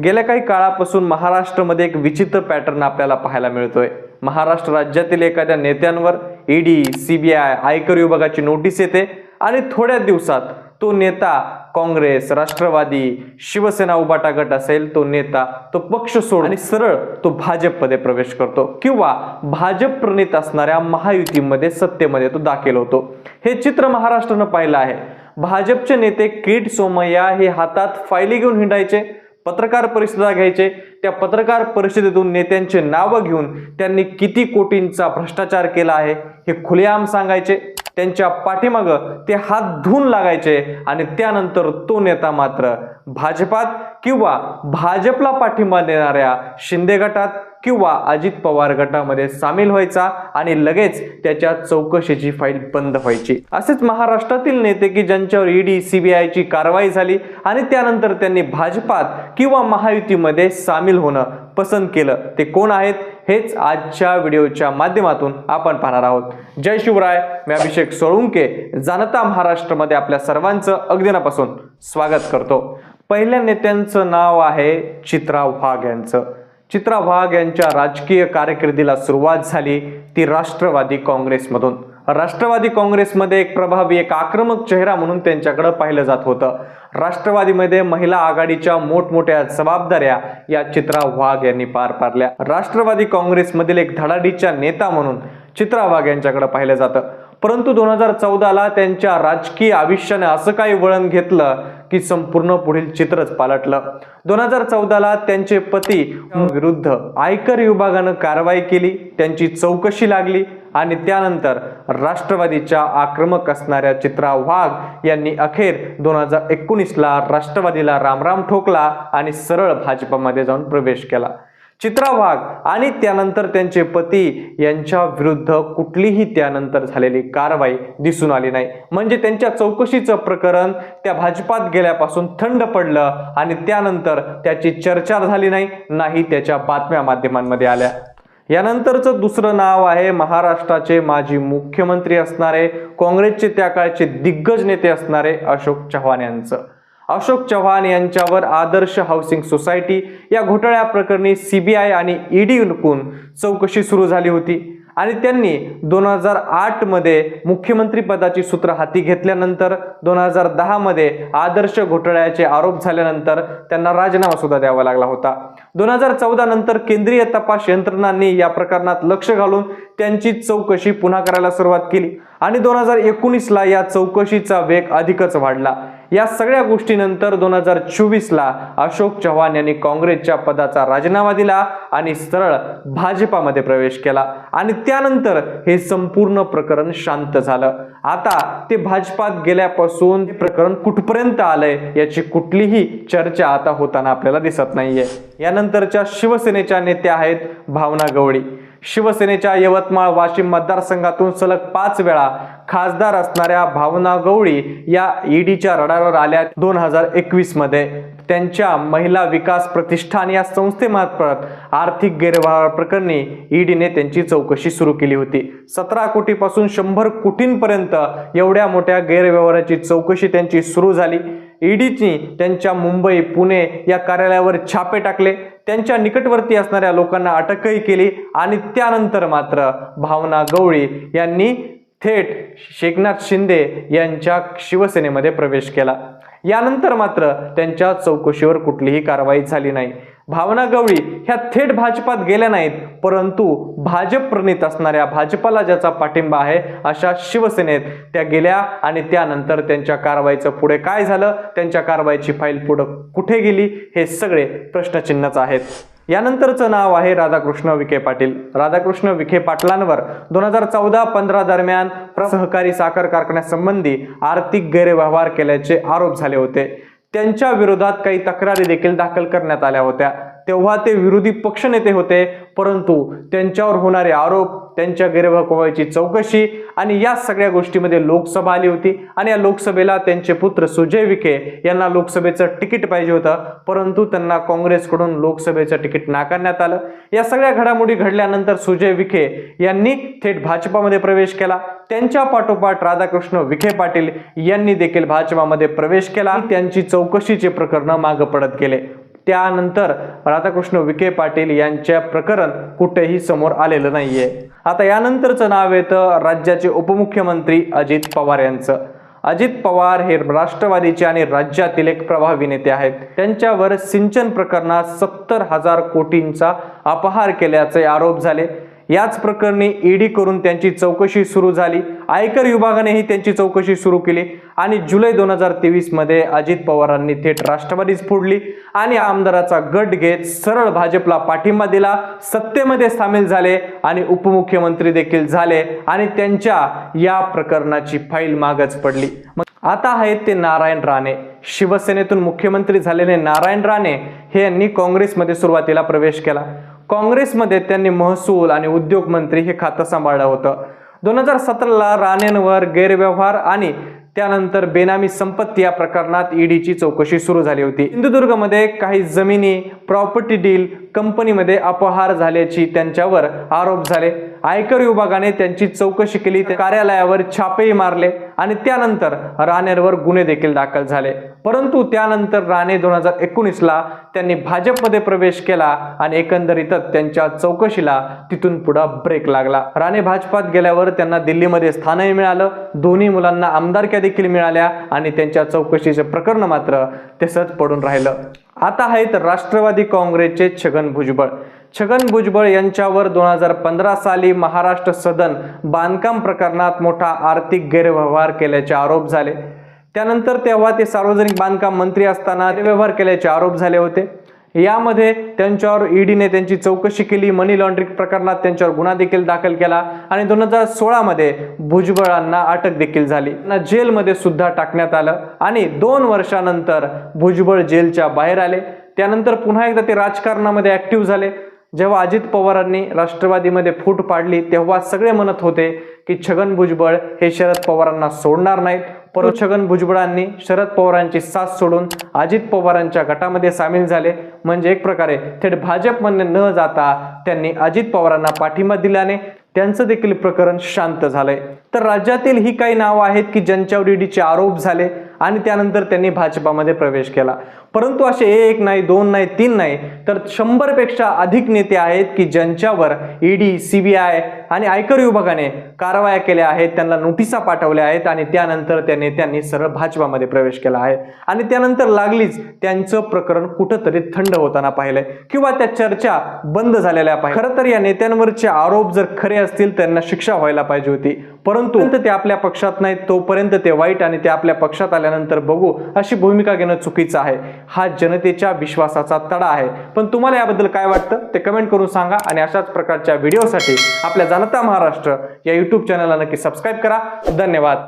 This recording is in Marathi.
गेल्या काही काळापासून महाराष्ट्रामध्ये एक विचित्र पॅटर्न आपल्याला पाहायला मिळतोय. महाराष्ट्र राज्यातील एखाद्या नेत्यांवर ईडी सीबीआय आयकर विभागाची नोटीस येते आणि थोड्या दिवसात तो नेता काँग्रेस राष्ट्रवादी शिवसेना उबाटा गट असेल तो नेता तो पक्ष सोड आणि सरळ तो भाजपमध्ये प्रवेश करतो किंवा भाजप प्रणित असणाऱ्या महायुतीमध्ये सत्तेमध्ये तो दाखल होतो. हे चित्र महाराष्ट्रानं पाहिलं आहे. भाजपचे नेते किट सोमय्या हे हातात फायली घेऊन हिंडायचे. पत्रकार परिषदा घ्यायचे. त्या पत्रकार परिषदेतून नेत्यांचे नावं घेऊन त्यांनी किती कोटींचा भ्रष्टाचार केला आहे हे खुलेआम सांगायचे. त्यांच्या पाठीमागं ते हात धुवून लागायचे आणि त्यानंतर तो नेता मात्र भाजपात किंवा भाजपला पाठिंबा देणाऱ्या शिंदे गटात किंवा अजित पवार गटामध्ये सामील व्हायचा आणि लगेच त्याच्या चौकशीची फाईल बंद व्हायची. असेच महाराष्ट्रातील नेते की ज्यांच्यावर ईडी सीबीआयची कारवाई झाली आणि त्यानंतर त्यांनी भाजपात किंवा महायुतीमध्ये सामील होणं पसंत केलं. ते कोण आहेत? हेच आजच्या व्हिडिओच्या माध्यमातून आपण पाहणार आहोत. जय शिवराय मी अभिषेक सोळुंके जाणता महाराष्ट्रामध्ये आपल्या सर्वांचं अगदीनापासून स्वागत करतो. पहिल्या नेत्यांचं नाव आहे चित्रा वाघ यांचं. चित्रा वाघ यांच्या राजकीय कारकिर्दीला सुरुवात झाली ती राष्ट्रवादी काँग्रेसमधून. राष्ट्रवादी काँग्रेसमध्ये एक प्रभावी एक आक्रमक चेहरा म्हणून त्यांच्याकडे पाहिलं जात होतं. राष्ट्रवादीमध्ये महिला आघाडीच्या मोठमोठ्या जबाबदाऱ्या या चित्रा वाघ यांनी पार पाडल्या. राष्ट्रवादी काँग्रेसमधील एक धडाडीच्या नेता म्हणून चित्रा वाघ यांच्याकडे पाहिलं जातं. परंतु दोन हजार चौदाला त्यांच्या राजकीय आयुष्याने असं काही वळण घेतलं की संपूर्ण पुढील चित्रच पालटलं. दोन हजार चौदाला त्यांचे पती विरुद्ध आयकर विभागानं कारवाई केली त्यांची चौकशी लागली आणि त्यानंतर राष्ट्रवादीच्या आक्रमक असणाऱ्या चित्रा वाघ यांनी अखेर दोन हजार एकोणीसला राष्ट्रवादीला रामराम ठोकला आणि सरळ भाजपमध्ये जाऊन प्रवेश केला. चित्रा वाघ आणि त्यानंतर त्यांचे पती यांच्या विरुद्ध कुठलीही त्यानंतर झालेली कारवाई दिसून आली नाही. म्हणजे त्यांच्या चौकशीचं प्रकरण त्या भाजपात गेल्यापासून थंड पडलं आणि त्यानंतर त्याची चर्चा झाली नाही नाही त्याच्या बातम्या माध्यमांमध्ये आल्या. यानंतरचं दुसरं नाव आहे महाराष्ट्राचे माजी मुख्यमंत्री असणारे काँग्रेसचे त्या काळचे दिग्गज नेते असणारे अशोक चव्हाण यांचं. अशोक चव्हाण यांच्यावर आदर्श हाऊसिंग सोसायटी या घोटाळ्या प्रकरणी सीबीआय आणि ईडी चौकशी सुरू झाली होती. आणि त्यांनी दोन हजार आठमध्ये मुख्यमंत्रीपदाची मुख्यमंत्री पदाची सूत्र हाती घेतल्यानंतर दोन हजार दहा मध्ये आदर्श घोटाळ्याचे आरोप झाल्यानंतर त्यांना राजीनामा सुद्धा द्यावा लागला होता. दोन हजार चौदा नंतर केंद्रीय तपास यंत्रणांनी या प्रकरणात लक्ष घालून त्यांची चौकशी पुन्हा करायला सुरुवात केली. आणि दोन हजार एकोणीसला या चौकशीचा वेग अधिकच वाढला. या सगळ्या गोष्टीनंतर दोन हजार चोवीसला अशोक चव्हाण यांनी काँग्रेसच्या पदाचा राजीनामा दिला आणि सरळ भाजपामध्ये प्रवेश केला. आणि त्यानंतर हे संपूर्ण प्रकरण शांत झालं. आता ते भाजपात गेल्यापासून हे प्रकरण कुठपर्यंत आलंय याची कुठलीही चर्चा आता होताना आपल्याला दिसत नाहीये. यानंतरच्या शिवसेनेच्या नेत्या आहेत भावना गवळी. शिवसेनेच्या यवतमाळ वाशिम मतदारसंघातून सलग पाच वेळा खासदार असणाऱ्या भावना गवळी या ईडीच्या रडारवर आल्या दोन हजार एकवीसमध्ये. त्यांच्या महिला विकास प्रतिष्ठान या संस्थेमार्फत आर्थिक गैरव्यवहार प्रकरणी ईडीने त्यांची चौकशी सुरू केली होती. सतरा कोटीपासून शंभर कोटींपर्यंत एवढ्या मोठ्या गैरव्यवहाराची चौकशी त्यांची सुरू झाली. ईडीची त्यांच्या मुंबई पुणे या कार्यालयावर छापे टाकले. त्यांच्या निकटवर्ती असणाऱ्या लोकांना अटकही केली आणि त्यानंतर मात्र भावना गवळी यांनी थेट शेखनाथ शिंदे यांच्या शिवसेनेमध्ये प्रवेश केला. यानंतर मात्र त्यांच्या चौकशीवर कुठलीही कारवाई झाली नाही. भावना गवळी ह्या थेट भाजपात गेल्या नाहीत परंतु भाजप प्रणित असणाऱ्या भाजपाला ज्याचा पाठिंबा आहे अशा शिवसेनेत त्या गेल्या आणि त्यानंतर त्यांच्या कारवाईचं पुढे काय झालं त्यांच्या कारवाईची फाईल पुढं कुठे गेली हे सगळे प्रश्नचिन्हच आहेत. यानंतरचं नाव आहे राधाकृष्ण विखे पाटील. राधाकृष्ण विखे पाटलांवर दोन हजार चौदा पंधरा दरम्यान सहकारी साखर कारखान्यासंबंधी आर्थिक गैरव्यवहार केल्याचे आरोप झाले होते. त्यांच्या विरोधात काही तक्रारी देखील दाखल करण्यात आल्या होत्या. तेव्हा ते विरोधी पक्षनेते होते. परंतु त्यांच्यावर होणारे आरोप त्यांच्या गैरव्यवहाराची चौकशी आणि या सगळ्या गोष्टीमध्ये लोकसभा आली होती. आणि या लोकसभेला त्यांचे पुत्र सुजय विखे यांना लोकसभेचं तिकीट पाहिजे होतं. परंतु त्यांना काँग्रेसकडून लोकसभेचं तिकीट नाकारण्यात आलं. या सगळ्या घडामोडी घडल्यानंतर सुजय विखे यांनी थेट भाजपामध्ये प्रवेश केला. त्यांच्या पाठोपाठ राधाकृष्ण विखे पाटील यांनी देखील भाजपामध्ये प्रवेश केला. त्यांची चौकशीचे प्रकरण मागं पडत गेले. त्यानंतर राधाकृष्ण विखे पाटील यांच्या प्रकरण कुठेही समोर आलेलं नाहीये. आता यानंतरचं नाव येतं राज्याचे उपमुख्यमंत्री अजित पवार यांचं. अजित पवार हे राष्ट्रवादीचे आणि राज्यातील एक प्रभावी नेते आहेत. त्यांच्यावर सिंचन प्रकरणात सत्तर हजार कोटींचा अपहार केल्याचे आरोप झाले. याच प्रकरणी ईडी करून त्यांची चौकशी सुरू झाली. आयकर विभागानेही त्यांची चौकशी सुरू केली आणि जुलै दोन हजार तेवीसमध्ये अजित पवारांनी थेट राष्ट्रवादीच फोडली आणि आमदाराचा गट घेत सरळ भाजपला पाठिंबा दिला. सत्तेमध्ये सामील झाले आणि उपमुख्यमंत्री देखील झाले आणि त्यांच्या या प्रकरणाची फाईल मागच पडली. मग आता आहेत ते नारायण राणे. शिवसेनेतून मुख्यमंत्री झालेले नारायण राणे हे यांनी काँग्रेसमध्ये सुरुवातीला प्रवेश केला. काँग्रेसमध्ये त्यांनी महसूल आणि उद्योग मंत्री हे खातं सांभाळलं होतं. दोन हजार सतराला राणेंवर गैरव्यवहार आणि त्यानंतर बेनामी संपत्ती या प्रकरणात ईडीची चौकशी सुरू झाली होती. सिंधुदुर्गमध्ये काही जमिनी प्रॉपर्टी डील कंपनीमध्ये अपहार झाल्याची त्यांच्यावर आरोप झाले. आयकर विभागाने त्यांची चौकशी केली कार्यालयावर छापेही मारले आणि त्यानंतर राणेंवर गुन्हे देखील दाखल झाले. परंतु त्यानंतर राणे दोन हजार एकोणीसला त्यांनी भाजपमध्ये प्रवेश केला आणि एकंदरीतच त्यांच्या चौकशीला तिथून पुढा ब्रेक लागला. राणे भाजपात गेल्यावर त्यांना दिल्लीमध्ये स्थानही मिळालं दोन्ही मुलांना आमदारक्या देखील मिळाल्या आणि त्यांच्या चौकशीचे प्रकरण मात्र तसंच पडून राहिलं. आता आहेत राष्ट्रवादी काँग्रेसचे छगन भुजबळ. छगन भुजबळ यांच्यावर दोन हजार पंधरा साली महाराष्ट्र सदन बांधकाम प्रकरणात मोठा आर्थिक गैरव्यवहार केल्याचे आरोप झाले. त्यानंतर तेव्हा ते सार्वजनिक बांधकाम मंत्री असताना व्यवहार केल्याचे आरोप झाले होते. यामध्ये त्यांच्यावर ईडीने त्यांची चौकशी केली मनी लॉन्ड्रिंग प्रकरणात त्यांच्यावर गुन्हा देखील दाखल केला आणि दोन हजार सोळामध्ये भुजबळांना अटक देखील झाली. ना जेलमध्ये सुद्धा टाकण्यात आलं आणि दोन वर्षानंतर भुजबळ जेलच्या बाहेर आले. त्यानंतर पुन्हा एकदा ते राजकारणामध्ये ॲक्टिव्ह झाले. जेव्हा अजित पवारांनी राष्ट्रवादीमध्ये फूट पाडली तेव्हा सगळे म्हणत होते की छगन भुजबळ हे शरद पवारांना सोडणार नाहीत. परंतु छगन भुजबळांनी शरद पवारांची साथ सोडून अजित पवारांच्या गटामध्ये सामील झाले. म्हणजे एक प्रकारे थेट भाजपमध्ये न जाता त्यांनी अजित पवारांना पाठिंबा दिल्याने त्यांचं देखील प्रकरण शांत झालंय. तर राज्यातील ही काही नावं आहेत की ज्यांच्यावर ईडीचे आरोप झाले आणि त्यानंतर त्यांनी भाजपामध्ये प्रवेश केला. परंतु असे एक नाही दोन नाही तीन नाही तर शंभरपेक्षा अधिक नेते आहेत की ज्यांच्यावर ईडी सीबीआय आणि आयकर विभागाने कारवाया केल्या आहेत त्यांना नोटिसा पाठवल्या आहेत आणि त्यानंतर त्या नेत्यांनी सरळ भाजपामध्ये प्रवेश केला आहे. आणि त्यानंतर लागलीच त्यांचं प्रकरण कुठंतरी थंड होताना पाहिलंय किंवा त्या चर्चा बंद झालेल्या पाहिजे खरं तर या नेत्यांवरचे आरोप जर खरे असतील त्यांना शिक्षा व्हायला पाहिजे होती. परंतु ते आपल्या पक्षात नाहीत तोपर्यंत ते वाईट आणि ते आपल्या पक्षात आल्यानंतर बघू अशी भूमिका घेणं चुकीचं आहे. हा जनतेच्या विश्वासाचा तडा आहे. पण तुम्हाला याबद्दल काय वाटतं? ते कमेंट करून सांगा आणि अशाच प्रकारच्या व्हिडिओसाठी आपल्या जनता महाराष्ट्र या यूट्यूब चॅनलला नक्की सबस्क्राईब करा. धन्यवाद.